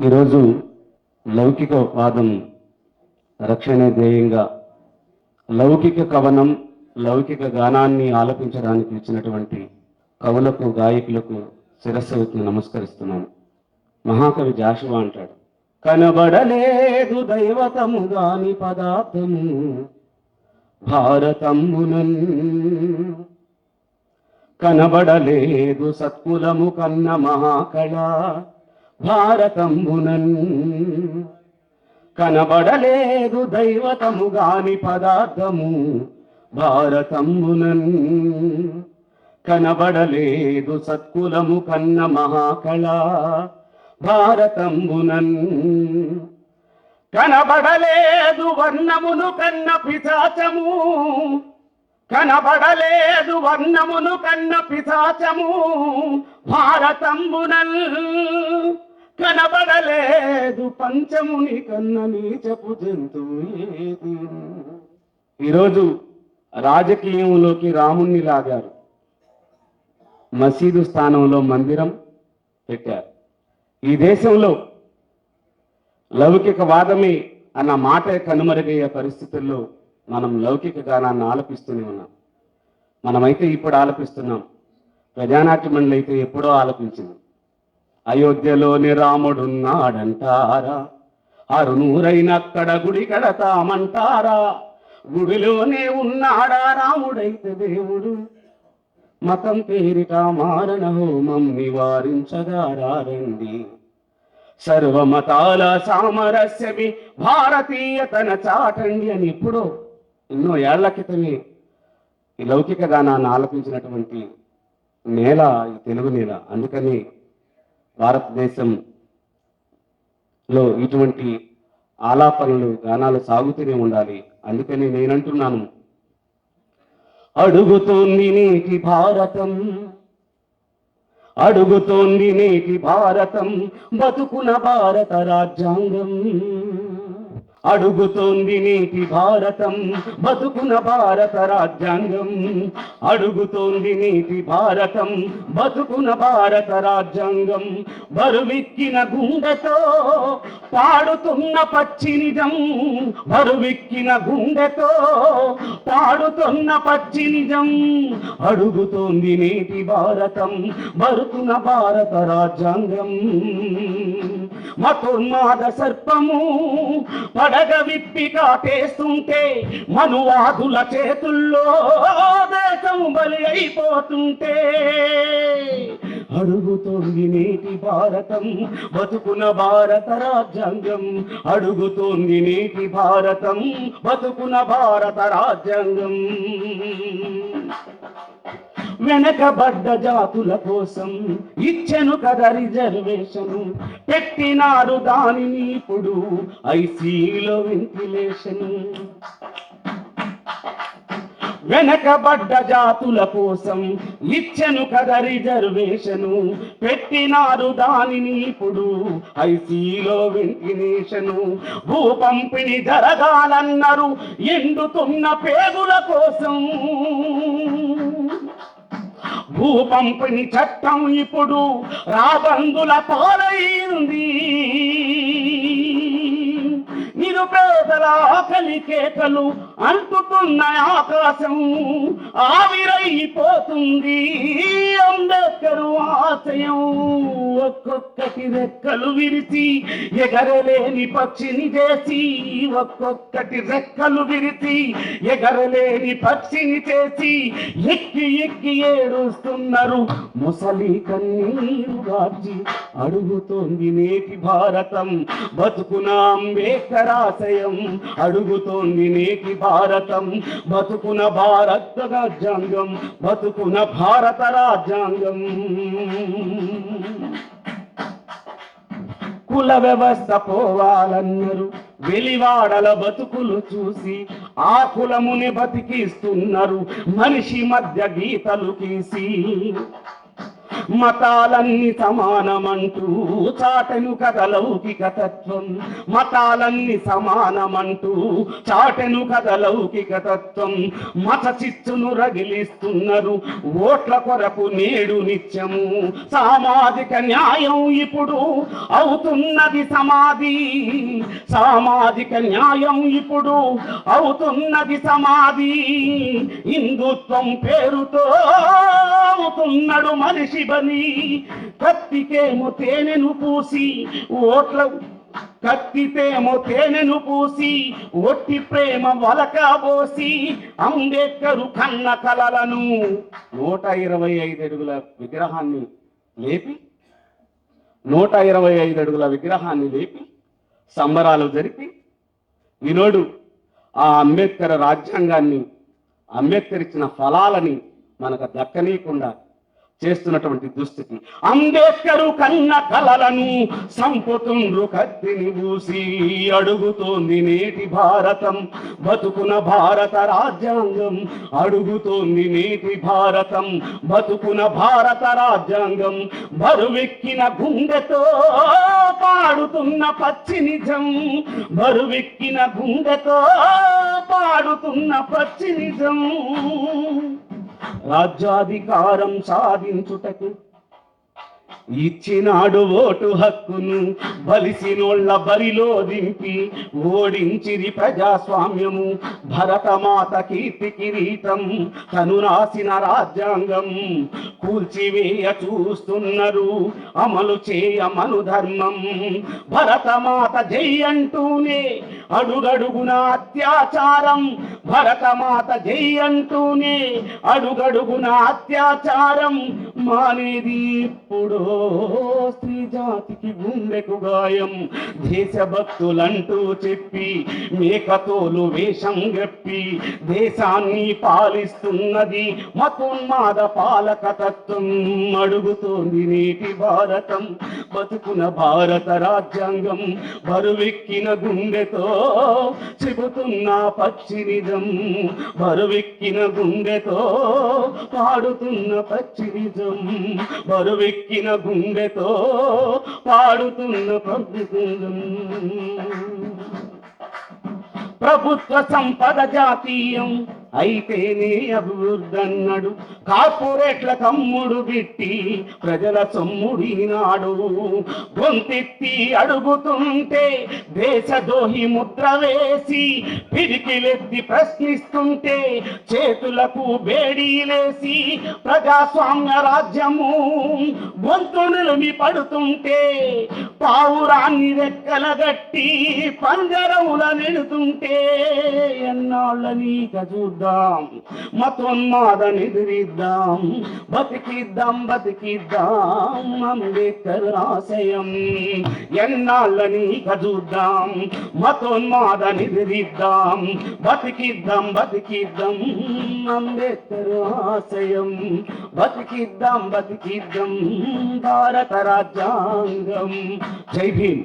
ఈరోజు లౌకికవాదం రక్షణ ధ్యేయంగా లౌకిక కవనం లౌకిక గానాన్ని ఆలపించడానికి వచ్చినటువంటి కవులకు గాయకులకు శిరస్సు నమస్కరిస్తున్నాను. మహాకవి జాషువా అంటాడు కనబడలేదు దైవతము దాని పదార్థము భారతమ్మునన్ కనబడలేదు సత్కులము కన్న మహాకళ భారతంబునన్ కనబడలేదు దైవతము గాని పదార్థము భారతంబునన్. కనబడలేదు సత్కులము కన్న మహాకళ భారతంబునన్. కనబడలేదు వర్ణమును కన్న పిశాచము. కనబడలేదు వర్ణమును కన్న పిశాచము. భారతంబునల్ కనబడలేదు పంచముని కన్న నీచపు జంతువు ఏది? ఈరోజు రాజకీయంలోకి రాముణ్ణి లాగారు. మసీదు స్థానంలో మందిరం పెట్టారు. ఈ దేశంలో లౌకిక వాదమే అన్న మాట కనుమరుగయ్యే పరిస్థితుల్లో మనం లౌకిక గానాన్ని ఆలపిస్తూనే ఉన్నాం. మనమైతే ఇప్పుడు ఆలపిస్తున్నాం. ప్రజానాట్య మండలి అయితే ఎప్పుడో ఆలపించింది. అయోధ్యలోని రాముడున్నాడంటారా? అరునూరైనక్కడ గుడి కడతామంటారా? గుడిలోనే ఉన్నాడా రాముడైతే దేవుడు? మతం పేరిట మారణ హోమం నివారించగా రండి సర్వమతాల సామరస్యమి భారతీయతన చాటండి అని ఇప్పుడు ఎన్నో ఏళ్ళ క్రితమే ఈ లౌకిక గానాన్ని ఆలపించినటువంటి నేల ఈ తెలుగు నేల. అందుకని భారతదేశంలో ఇటువంటి ఆలాపనలు గానాలు సాగుతూనే ఉండాలి. అందుకని నేనంటున్నాను. అడుగుతోంది నీటి భారతం. అడుగుతోంది నేటి భారతం. బతుకున భారత రాజ్యాంగం. అడుగుతోంది నీటి భారతం బతుకున భారత రాజ్యాంగం. అడుగుతోంది నీటి భారతం బతుకున భారత రాజ్యాంగం. బరువెక్కిన గుండెతో పాడుతున్న పచ్చి నిజం. బరువెక్కిన గుండెతో పాడుతున్న పచ్చి నిజం. అడుగుతోంది నీటి భారతం బరుకున భారత రాజ్యాంగం. మతోన్మాద సర్పము పడగ విప్పి కాటేస్తుంటే మనువాదుల చేతుల్లో దేశం బలి అయిపోతుంటే. అడుగుతోంది నేటి భారతం బతుకున భారత రాజ్యాంగం. అడుగుతోంది నేటి భారతం బతుకున భారత రాజ్యాంగం. వెనకబడ్డ జాతుల కోసం ఇచ్చెను కదా రిజర్వేషన్. పెట్టినారు దానిని ఇప్పుడు ఐసీలో వెంటిలేషన్. వెనకబడ్డ జాతుల కోసం ఇచ్చెను కదా రిజర్వేషను. పెట్టినారు దానిని ఇప్పుడు ఐసీలో వెంటిలేషను. భూ పంపిణీ జరగాలన్నారు ఎండుతున్న పేగుల కోసం. భూ పంపిణీ చట్టం ఇప్పుడు రాబందుల పాలైంది. నిరుపేదల ఆకలి కేకలు అంటుతున్న ఆకాశం. ఆవిరైపోతుంది అంబేద్కరు ఆశయం. ఒక్కొక్కటి రెక్కలు విరిచి ఎగరలేని పక్షిని చేసి ఒక్కొక్కటి రెక్కలు విరిచి ఎగరలేని పక్షిని చేసి ఎక్కి ఎక్కి ఏడుస్తున్నారు. ముసలి కన్నీరు గార్చి అడుగుతోంది నేటి భారతం. బతుకున అంబేద్కర్ జలాశయం అడుగుతోంది నేటి భారతం. బతుకున భారత రాజ్యాంగం బతుకున భారత రాజ్యాంగం. కుల వ్యవస్థ పోవాలన్నారు వెలివాడల బతుకులు చూసి ఆ కులముని బతికిస్తున్నారు మనిషి మధ్య గీతలు గీసి. మతాలన్నీ సమానమంటూ చాటెను కథ లౌకిక తత్వం. మతాలన్నీ సమానమంటూ చాటెను కథ లౌకిక తత్వం. మత చిచ్చును రగిలిస్తున్నారు ఓట్ల కొరకు నేడు నిత్యము. సామాజిక న్యాయం ఇప్పుడు అవుతున్నది సమాధి. సామాజిక న్యాయం ఇప్పుడు అవుతున్నది సమాధి. హిందుత్వం పేరుతో అవుతున్నాడు మనిషి బని కత్తికేమో తేనెను పూసి ఓట్ల కత్తితేమో తేనెను పూసి ఒట్టి ప్రేమ వలకబోసి అంబేద్కరు కన్న కలలను. నూట ఇరవై ఐదు అడుగుల విగ్రహాన్ని లేపి నూట ఇరవై ఐదు అడుగుల విగ్రహాన్ని లేపి సంబరాలు జరిపి ఈనాడు ఆ అంబేద్కర్ రాజ్యాంగాన్ని అంబేద్కర్ ఇచ్చిన ఫలాలని మనకు దక్కనీయకుండా చేస్తున్నటువంటి దుస్థితి అంబేద్కరు కన్న కలలను సంపుతుండ్రు కత్తిని పూసి అడుగుతోంది నేటి భారతం. బతుకున భారత రాజ్యాంగం అడుగుతోంది నేటి భారతం. బతుకున భారత రాజ్యాంగం బరువెక్కిన గుండెతో పాడుతున్న పచ్చి నిజం. బరువెక్కిన గుండెతో పాడుతున్న పచ్చి నిజం. రాజ్యాధికారం సాధించుటకు ఇచ్చినాడు ఓటు హక్కును బలిసినోళ్ళ బరిలో దింపి ఓడించిరి ప్రజాస్వామ్యము. భరతమాత కీర్తి కిరీటం తను రాసిన రాజ్యాంగం. కూల్చివేయ చూస్తున్నారు అమలు చేయమను ధర్మం. భరతమాత జై అంటూనే అడుగడుగున అత్యాచారం. భరతమాత జై అంటూనే అడుగడుగున అత్యాచారం. మానేది ఇప్పుడు స్త్రీ జాతికి గుండెకు గాయం. దేశభక్తులంటూ చెప్పి మేకతోలు వేషం గప్పి దేశాన్ని పాలిస్తున్నది మతోన్మాద పాలక తత్వం అడుగుతోంది నేటి భారతం. బతుకున భారత రాజ్యాంగం బరువెక్కిన గుండెతో చెబుతున్న పచ్చి నిజం బరువెక్కిన గుండెతో పాడుతున్న పచ్చి నిజం బరువెక్కిన గుండెతో పాడుతున్న పచ్చి ప్రభుత్వ సంపద జాతీయం అయితేనే అభివృద్ధి కార్పొరేట్ల కమ్ముడు పెట్టి ప్రజల సొమ్ముడినాడు గొంతెత్తి అడుగుతుంటే దేశద్రోహి ముద్ర వేసి పిరికిలెత్తి ప్రశ్నిస్తుంటే చేతులకు బేడీలేసి ప్రజాస్వామ్య రాజ్యము గొంతు నిలిమి పడుతుంటే పావురాన్ని రెక్కలగట్టి పంజరముల నిలుతుంటే ఎన్నాళ్ళని చూద్దాం మతోన్మాదని ఎదిరిద్దాం బతికిద్దాం బతికిద్దాం అంబేద్కర్ ఆశయం. ఎన్నాళ్ళని చూద్దాం మతోన్మాదని ఎదిరిద్దాం బతికిద్దాం బతికిద్దాం అంబేద్కర్ ఆశయం. బతికిద్దాం బతికిద్దాం భారత రాజ్యాంగం. జై భీమ్.